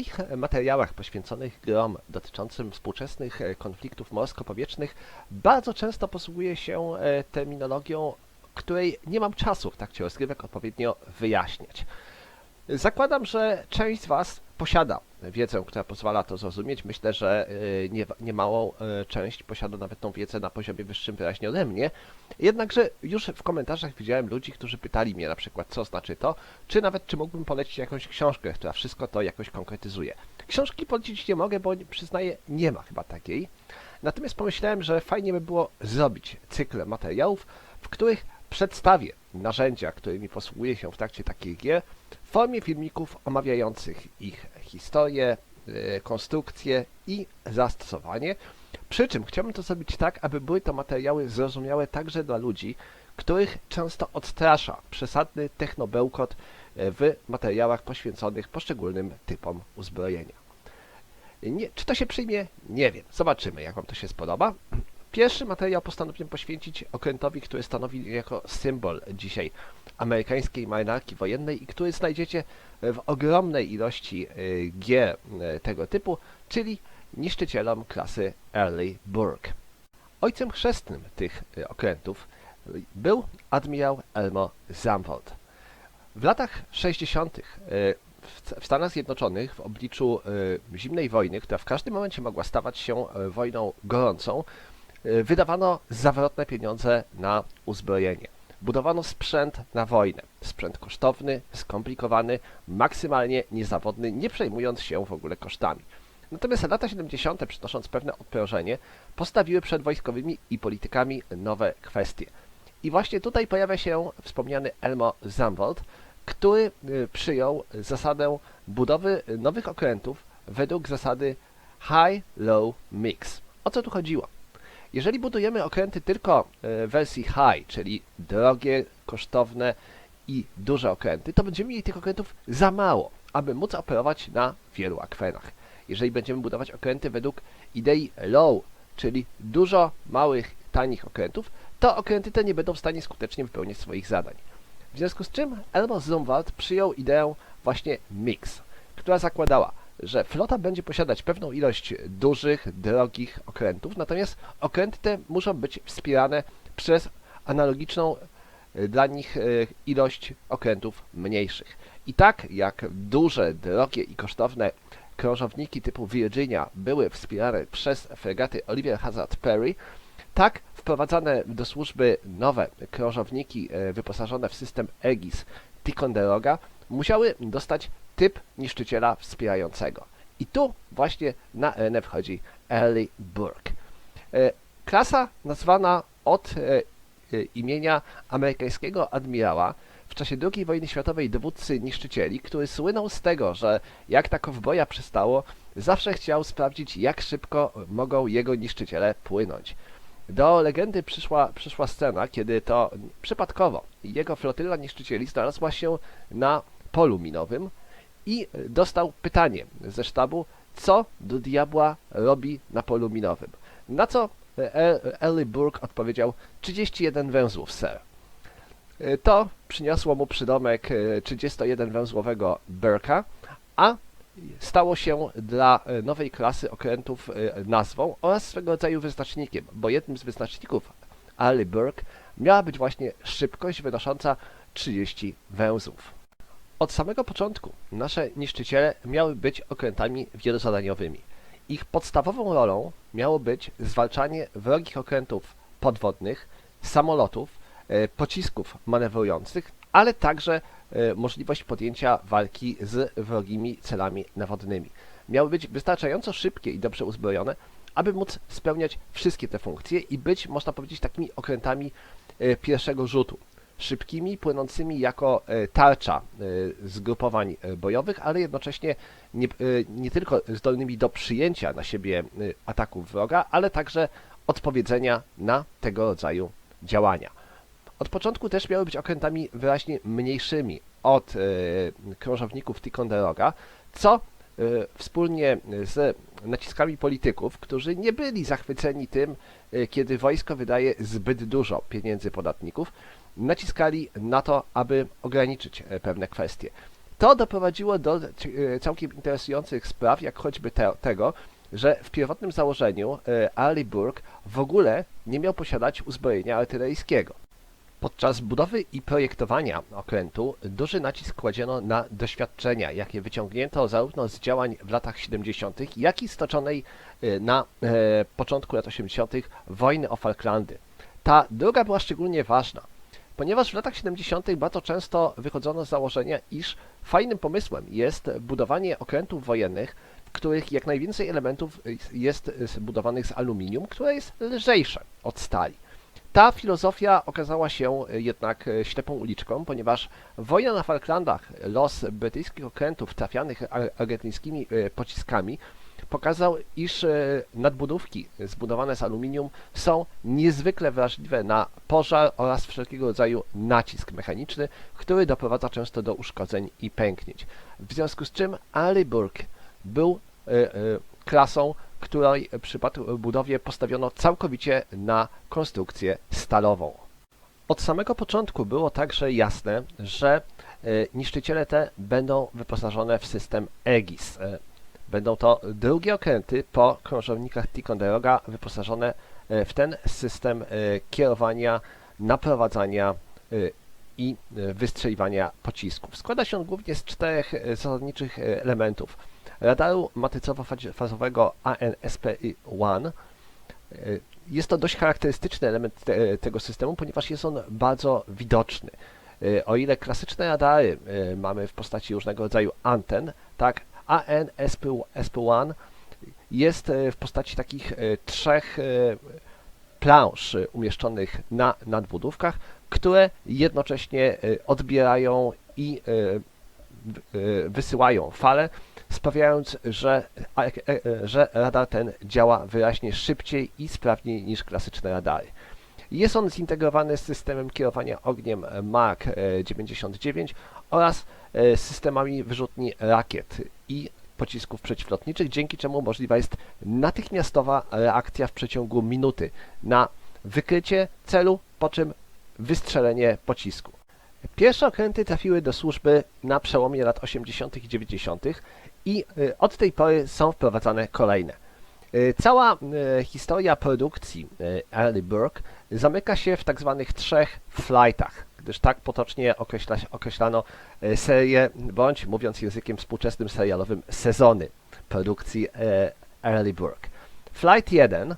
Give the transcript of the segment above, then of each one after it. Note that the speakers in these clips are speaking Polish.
moich materiałach poświęconych grom dotyczącym współczesnych e, konfliktów morsko-powietrznych bardzo często posługuję się e, terminologią, której nie mam czasu w trakcie rozgrywek odpowiednio wyjaśniać. Zakładam, że część z Was posiada wiedzę, która pozwala to zrozumieć. Myślę, że e, nie, niemałą e, część posiada nawet tą wiedzę na poziomie wyższym wyraźnie ode mnie. Jednakże już w komentarzach widziałem ludzi, którzy pytali mnie na przykład, co znaczy to, czy nawet czy mógłbym polecić jakąś książkę, która wszystko to jakoś konkretyzuje. Książki polecić nie mogę, bo przyznaję, nie ma chyba takiej. Natomiast pomyślałem, że fajnie by było zrobić cykl materiałów, w których przedstawię narzędzia, którymi posługuję się w trakcie takich gier, w formie filmików omawiających ich historię, e, konstrukcję i zastosowanie. Przy czym chciałbym to zrobić tak, aby były to materiały zrozumiałe także dla ludzi, których często odstrasza przesadny technobełkot e, w materiałach poświęconych poszczególnym typom uzbrojenia. Nie, czy to się przyjmie? Nie wiem. Zobaczymy, jak Wam to się spodoba. Pierwszy materiał postanowiłem poświęcić okrętowi, który stanowi jako symbol dzisiaj amerykańskiej marynarki wojennej i który znajdziecie w ogromnej ilości y, gier y, tego typu, czyli niszczycielom klasy Early Burke. Ojcem chrzestnym tych y, okrętów był admirał Elmo Zumwalt. W latach 60. y, w Stanach Zjednoczonych w obliczu zimnej wojny, która w każdym momencie mogła stawać się wojną gorącą, wydawano zawrotne pieniądze na uzbrojenie. Budowano sprzęt na wojnę. Sprzęt kosztowny, skomplikowany, maksymalnie niezawodny, nie przejmując się w ogóle kosztami. Natomiast lata 70., przynosząc pewne odprężenie, postawiły przed wojskowymi i politykami nowe kwestie. I właśnie tutaj pojawia się wspomniany Elmo Zumwalt, który y, przyjął zasadę budowy nowych okrętów według zasady High-Low Mix. O co tu chodziło? Jeżeli budujemy okręty tylko w wersji high, czyli drogie, kosztowne i duże okręty, to będziemy mieli tych okrętów za mało, aby móc operować na wielu akwenach. Jeżeli będziemy budować okręty według idei low, czyli dużo małych, tanich okrętów, to okręty te nie będą w stanie skutecznie wypełniać swoich zadań. W związku z czym Elmo Zumwalt przyjął ideę właśnie mix, która zakładała, że flota będzie posiadać pewną ilość dużych, drogich okrętów, natomiast okręty te muszą być wspierane przez analogiczną y, dla nich y, ilość okrętów mniejszych. I tak jak duże, drogie i kosztowne krążowniki typu Virginia były wspierane przez fregaty Oliver Hazard Perry, tak wprowadzane do służby nowe krążowniki e, wyposażone w system Aegis Ticonderoga musiały dostać typ niszczyciela wspierającego. I tu właśnie na arenę wchodzi Early Burke. E, Klasa nazwana od e, e, imienia amerykańskiego admirała w czasie II wojny światowej dowódcy niszczycieli, który słynął z tego, że jak ta kowboja przystało, zawsze chciał sprawdzić, jak szybko mogą jego niszczyciele płynąć. Do legendy przyszła, przyszła scena, kiedy to przypadkowo jego flotyla niszczycieli znalazła się na polu minowym i dostał pytanie ze sztabu, co do diabła robi na polu minowym. Na co E- Ellie Burke odpowiedział 31 węzłów, sir. E, To przyniosło mu przydomek e, 31-węzłowego Burka, a stało się dla e, nowej klasy okrętów e, nazwą oraz swego rodzaju wyznacznikiem, bo jednym z wyznaczników Ali Burke miała być właśnie szybkość wynosząca 30 węzłów. Od samego początku nasze niszczyciele miały być okrętami wielozadaniowymi. Ich podstawową rolą miało być zwalczanie wrogich okrętów podwodnych, samolotów, e, pocisków manewrujących, ale także e, możliwość podjęcia walki z wrogimi celami nawodnymi. Miały być wystarczająco szybkie i dobrze uzbrojone, aby móc spełniać wszystkie te funkcje i być, można powiedzieć, takimi okrętami e, pierwszego rzutu. Szybkimi, płynącymi jako e, tarcza e, zgrupowań e, bojowych, ale jednocześnie nie, nie tylko zdolnymi do przyjęcia na siebie ataków wroga, ale także odpowiedzenia na tego rodzaju działania. Od początku też miały być okrętami wyraźnie mniejszymi od krążowników Ticonderoga, co wspólnie z naciskami polityków, którzy nie byli zachwyceni tym, kiedy wojsko wydaje zbyt dużo pieniędzy podatników, naciskali na to, aby ograniczyć e, pewne kwestie. To doprowadziło do e, całkiem interesujących spraw, jak choćby te, tego, że w pierwotnym założeniu e, Arleigh w ogóle nie miał posiadać uzbrojenia artyleryjskiego. Podczas budowy i projektowania okrętu duży nacisk kładziono na doświadczenia, jakie wyciągnięto zarówno z działań w latach 70., jak i stoczonej na początku lat 80. wojny o Falklandy. Ta druga była szczególnie ważna, ponieważ w latach 70. bardzo często wychodzono z założenia, iż fajnym pomysłem jest budowanie okrętów wojennych, w których jak najwięcej elementów jest zbudowanych z aluminium, które jest lżejsze od stali. Ta filozofia okazała się jednak ślepą uliczką, ponieważ wojna na Falklandach, los brytyjskich okrętów trafianych ar- argentyńskimi e, pociskami pokazał, iż e, nadbudówki zbudowane z aluminium są niezwykle wrażliwe na pożar oraz wszelkiego rodzaju nacisk mechaniczny, który doprowadza często do uszkodzeń i pęknięć. W związku z czym Arleigh był e, e, klasą, której przy budowie postawiono całkowicie na konstrukcję stalową. Od samego początku było także jasne, że niszczyciele te będą wyposażone w system EGIS. Będą to drugie okręty po krążownikach Ticonderoga wyposażone e, w ten system e, kierowania, naprowadzania e, i wystrzeliwania pocisków. Składa się on głównie z czterech zasadniczych elementów. Radaru matrycowo-fazowego ANSPI-1. E, Jest to dość charakterystyczny element te, tego systemu, ponieważ jest on bardzo widoczny. O ile klasyczne radary mamy w postaci różnego rodzaju anten, tak ANSP1 jest e, w postaci takich e, trzech e, plansz umieszczonych na nadbudówkach, które jednocześnie odbierają i wysyłają fale, sprawiając, że, że radar ten działa wyraźnie szybciej i sprawniej niż klasyczne radary. Jest on zintegrowany z systemem kierowania ogniem Mark e, 99 oraz systemami wyrzutni rakiet i pocisków przeciwlotniczych, dzięki czemu możliwa jest natychmiastowa reakcja w przeciągu minuty na wykrycie celu, po czym wystrzelenie pocisku. Pierwsze okręty trafiły do służby na przełomie lat 80. i 90. i y, od tej pory są wprowadzane kolejne. Y, Cała y, historia produkcji Early Burke zamyka się w tak zwanych trzech flightach, gdyż tak potocznie określa, określano y, serię, bądź mówiąc językiem współczesnym serialowym, sezony produkcji Early Burke. Flight 1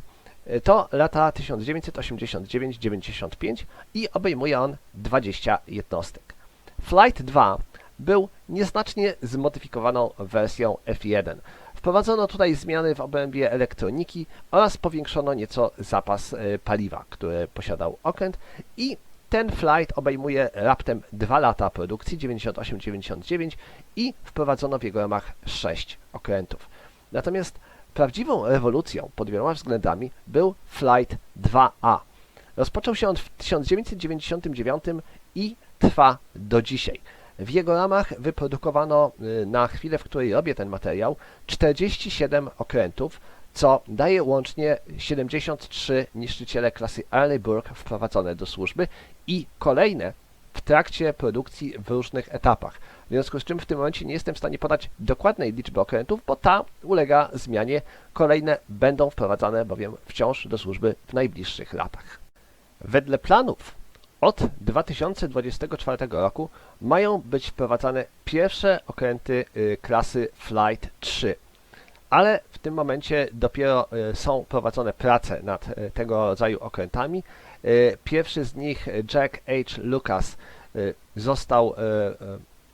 y, to lata 1989-95 i obejmuje on 20 jednostek. Flight 2 był nieznacznie zmodyfikowaną wersją F1. Wprowadzono tutaj zmiany w obrębie elektroniki oraz powiększono nieco zapas e, paliwa, który posiadał okręt i ten flight obejmuje raptem 2 lata produkcji 98-99 i wprowadzono w jego ramach 6 okrętów. Natomiast prawdziwą rewolucją pod wieloma względami był Flight 2A. Rozpoczął się on w 1999 i trwa do dzisiaj. W jego ramach wyprodukowano y, na chwilę, w której robię ten materiał, 47 okrętów, co daje łącznie 73 niszczyciele klasy Arleigh Burke wprowadzone do służby i kolejne w trakcie produkcji w różnych etapach. W związku z czym w tym momencie nie jestem w stanie podać dokładnej liczby okrętów, bo ta ulega zmianie. Kolejne będą wprowadzane bowiem wciąż do służby w najbliższych latach. Wedle planów od 2024 roku mają być wprowadzane pierwsze okręty y, klasy Flight 3. Ale w tym momencie dopiero y, są prowadzone prace nad y, tego rodzaju okrętami. Pierwszy z nich, Jack H. Lucas, został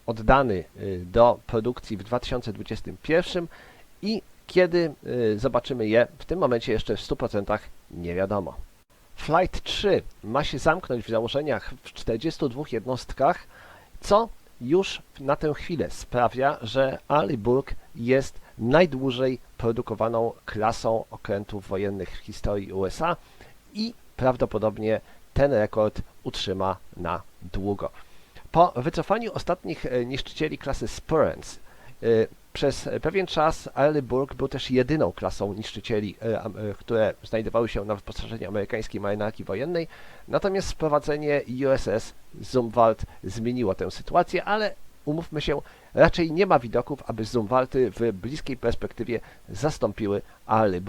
oddany do produkcji w 2021 i kiedy zobaczymy je, w tym momencie jeszcze w 100% nie wiadomo. Flight 3 ma się zamknąć w założeniach w 42 jednostkach, co już na tę chwilę sprawia, że Arleigh jest najdłużej produkowaną klasą okrętów wojennych w historii USA i prawdopodobnie ten rekord utrzyma na długo. Po wycofaniu ostatnich e, niszczycieli klasy Spurrence e, przez pewien czas Arleigh był też jedyną klasą niszczycieli, e, e, które znajdowały się na wyposażeniu amerykańskiej marynarki wojennej, natomiast wprowadzenie USS Zumwalt zmieniło tę sytuację, ale umówmy się, raczej nie ma widoków, aby Zumwalty w bliskiej perspektywie zastąpiły Arleigh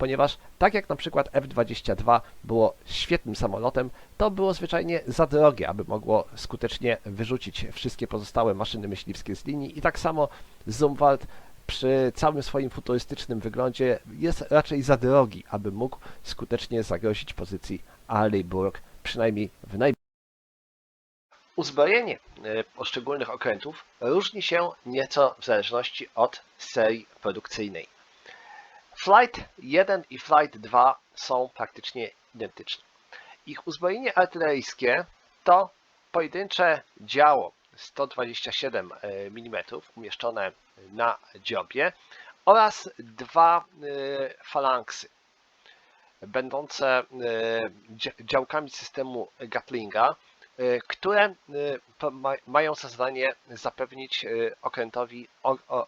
ponieważ tak jak na przykład F-22 było świetnym samolotem, to było zwyczajnie za drogie, aby mogło skutecznie wyrzucić wszystkie pozostałe maszyny myśliwskie z linii i tak samo Zumwalt przy całym swoim futurystycznym wyglądzie jest raczej za drogi, aby mógł skutecznie zagrozić pozycji Arleigh przynajmniej w naj... Uzbrojenie e, poszczególnych okrętów różni się nieco w zależności od serii produkcyjnej. Flight 1 i Flight 2 są praktycznie identyczne. Ich uzbrojenie artyleryjskie to pojedyncze działo 127 mm umieszczone na dziobie oraz dwa y, falanksy będące dzia- działkami systemu Gatlinga, które y, po- ma- mają za zadanie zapewnić y, okrętowi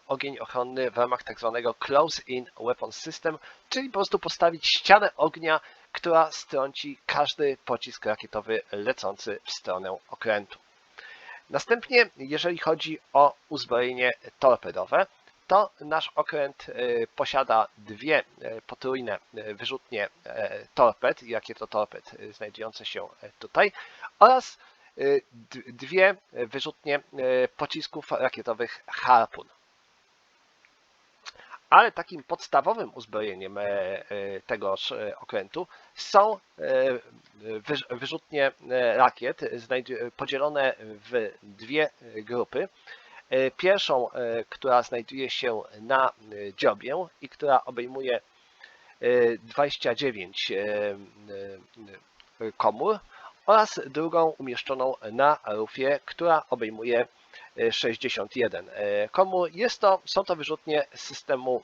ogień ochronny w ramach tak zwanego Close-in Weapon System, czyli po prostu postawić ścianę ognia, która strąci każdy pocisk rakietowy lecący w stronę okrętu. Następnie, jeżeli chodzi o uzbrojenie torpedowe, to nasz okręt y, posiada dwie y, potrójne y, wyrzutnie e, torped, jakie to torped znajdujące się e, tutaj, oraz dwie wyrzutnie pocisków rakietowych Harpun. Ale takim podstawowym uzbrojeniem e, e, tegoż e, okrętu są e, wyrzutnie e, rakiet podzielone w dwie e, grupy. E, Pierwszą, e, która znajduje się na e, dziobie i która obejmuje e, 29 e, e, komór oraz drugą umieszczoną na rufie, która obejmuje e, 61 e, komór. Jest to, są to wyrzutnie systemu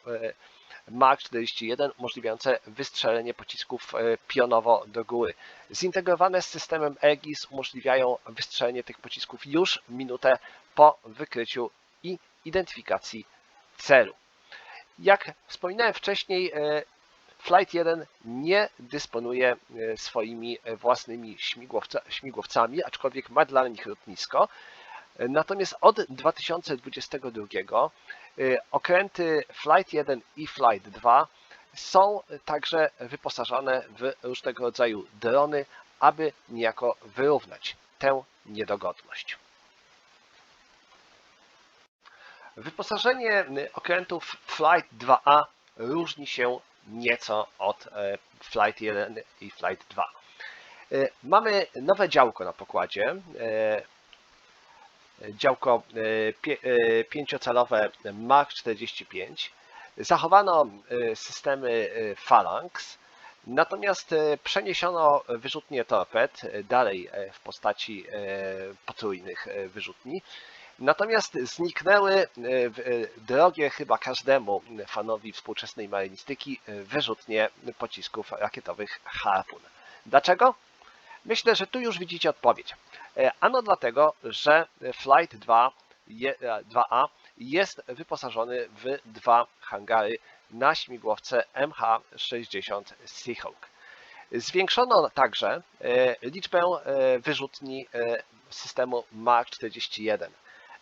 Mark 41 umożliwiające wystrzelenie pocisków pionowo do góry. Zintegrowane z systemem Aegis umożliwiają wystrzelenie tych pocisków już minutę po wykryciu i identyfikacji celu. Jak wspominałem wcześniej, e, Flight 1 nie dysponuje e, swoimi e, własnymi śmigłowca, śmigłowcami, aczkolwiek ma dla nich lotnisko. Natomiast od 2022 e, okręty Flight 1 i Flight 2 są także wyposażone w różnego rodzaju drony, aby niejako wyrównać tę niedogodność. Wyposażenie y, okrętów Flight 2A różni się nieco od e, Flight 1 i Flight 2. Y, Mamy nowe działko na pokładzie. e, Działko e, e, pięciocalowe Mark 45. Zachowano e, systemy e, Phalanx, natomiast e, przeniesiono wyrzutnie torped e, dalej e, w postaci e, potrójnych e, wyrzutni. Natomiast zniknęły e, e, drogie chyba każdemu fanowi współczesnej marynistyki e, wyrzutnie pocisków rakietowych Harpun. Dlaczego? Myślę, że tu już widzicie odpowiedź. Ano dlatego, że Flight 2, je- e, 2A jest wyposażony w dwa hangary na śmigłowce MH-60 Seahawk. Zwiększono także liczbę wyrzutni systemu Mark 41.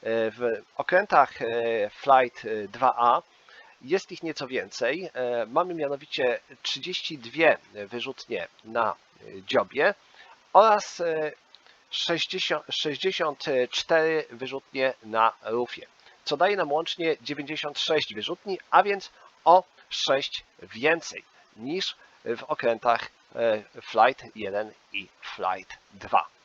E, W okrętach e, Flight e, 2A jest ich nieco więcej. E, Mamy mianowicie 32 wyrzutnie na e, dziobie oraz e, 60, 64 wyrzutnie na rufie, co daje nam łącznie 96 wyrzutni, a więc o 6 więcej niż w okrętach e, Flight 1 i Flight 2.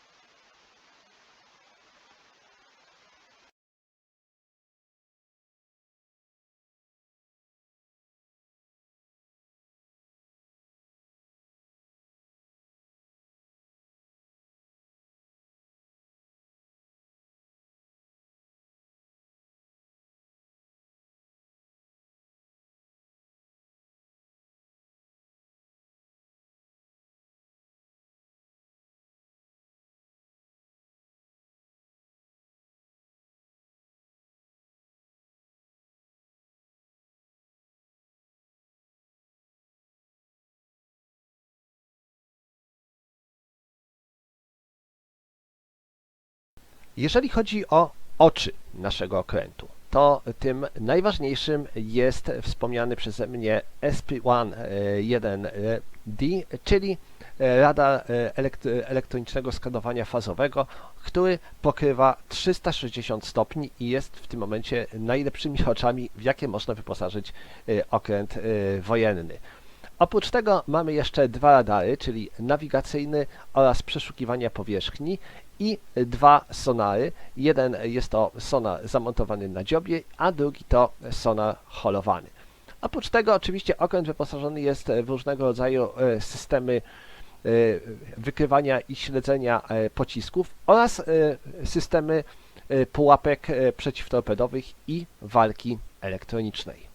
Jeżeli chodzi o oczy naszego okrętu. To tym najważniejszym jest wspomniany przeze mnie SP1-1D, czyli e, radar e, elekt- elektronicznego skanowania fazowego, który pokrywa 360 stopni i jest w tym momencie najlepszymi oczami, w jakie można wyposażyć e, okręt e, wojenny. Oprócz tego mamy jeszcze dwa radary, czyli nawigacyjny oraz przeszukiwania powierzchni i dwa sonary. Jeden jest to sonar zamontowany na dziobie, a drugi to sonar holowany. Oprócz tego oczywiście okręt wyposażony jest w różnego rodzaju e, systemy e, wykrywania i śledzenia e, pocisków oraz systemy pułapek przeciwtorpedowych i walki elektronicznej.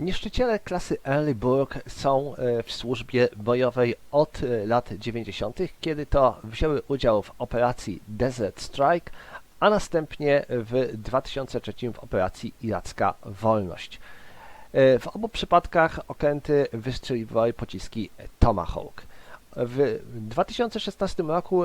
Niszczyciele klasy Erlenburg są e, w służbie bojowej od e, lat 90., kiedy to wzięły udział w operacji Desert Strike, a następnie w 2003 w operacji Iracka Wolność. E, W obu przypadkach okręty wystrzeliwały pociski Tomahawk. W 2016 roku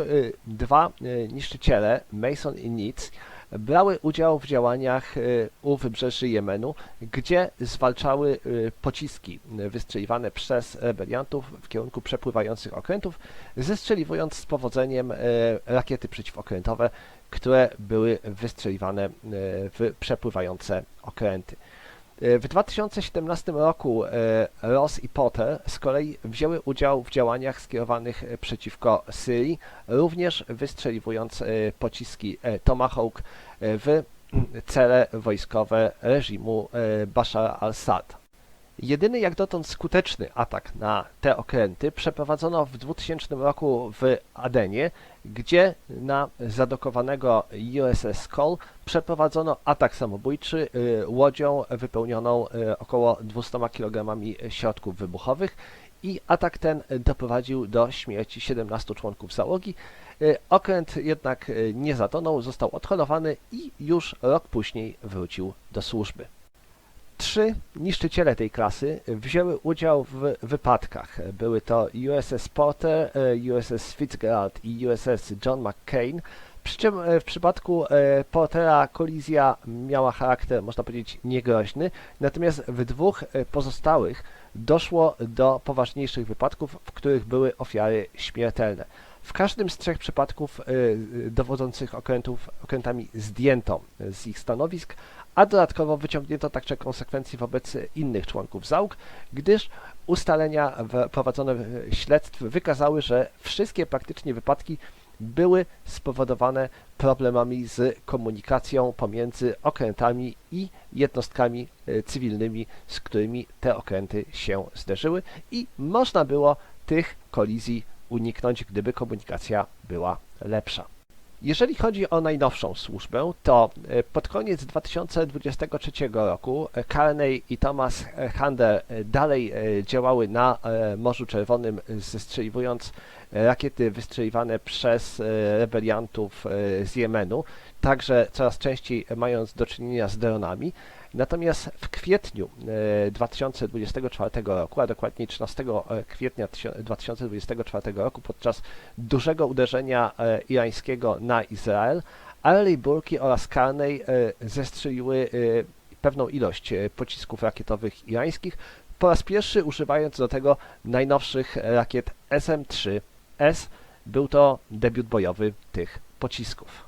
dwa niszczyciele, Mason i Nic, brały udział w działaniach e, u wybrzeży Jemenu, gdzie zwalczały e, pociski e, wystrzeliwane przez rebeliantów w kierunku przepływających okrętów, zestrzeliwując z powodzeniem rakiety przeciwokrętowe, które były wystrzeliwane w przepływające okręty. E, W 2017 roku e, Ross i Potter z kolei wzięły udział w działaniach skierowanych e, przeciwko Syrii, również wystrzeliwując pociski Tomahawk w cele wojskowe reżimu Bashar al-Assad. Jedyny jak dotąd skuteczny atak na te okręty przeprowadzono w 2000 roku w Adenie, gdzie na zadokowanego USS Cole przeprowadzono atak samobójczy y, łodzią wypełnioną y, około 200 kg środków wybuchowych i atak ten doprowadził do śmierci 17 członków załogi. Y, Okręt jednak nie zatonął, został odholowany i już rok później wrócił do służby. Trzy niszczyciele tej klasy wzięły udział w wypadkach. Były to USS Porter, e, USS Fitzgerald i USS John McCain. Przy czym e, w przypadku e, Portera kolizja miała charakter, można powiedzieć, niegroźny, natomiast w dwóch pozostałych doszło do poważniejszych wypadków, w których były ofiary śmiertelne. W każdym z trzech przypadków dowodzących okrętów, okrętami zdjęto z ich stanowisk, a dodatkowo wyciągnięto także konsekwencje wobec innych członków załóg, gdyż ustalenia prowadzone śledztw wykazały, że wszystkie praktycznie wypadki były spowodowane problemami z komunikacją pomiędzy okrętami i jednostkami e, cywilnymi, z którymi te okręty się zderzyły i można było tych kolizji uniknąć, gdyby komunikacja była lepsza. Jeżeli chodzi o najnowszą służbę, to e, pod koniec 2023 roku e, Carney i Thomas Hunter e, dalej działały na Morzu Czerwonym, zestrzeliwując rakiety wystrzeliwane przez rebeliantów z Jemenu, także coraz częściej mając do czynienia z dronami. Natomiast w kwietniu e, 2024 roku, a dokładniej 13 kwietnia tysio- 2024 roku, podczas dużego uderzenia e, irańskiego na Izrael, Arley Burki oraz Carney e, zestrzeliły e, pewną ilość e, pocisków rakietowych irańskich, po raz pierwszy używając do tego najnowszych rakiet SM-3S. Był to debiut bojowy tych pocisków.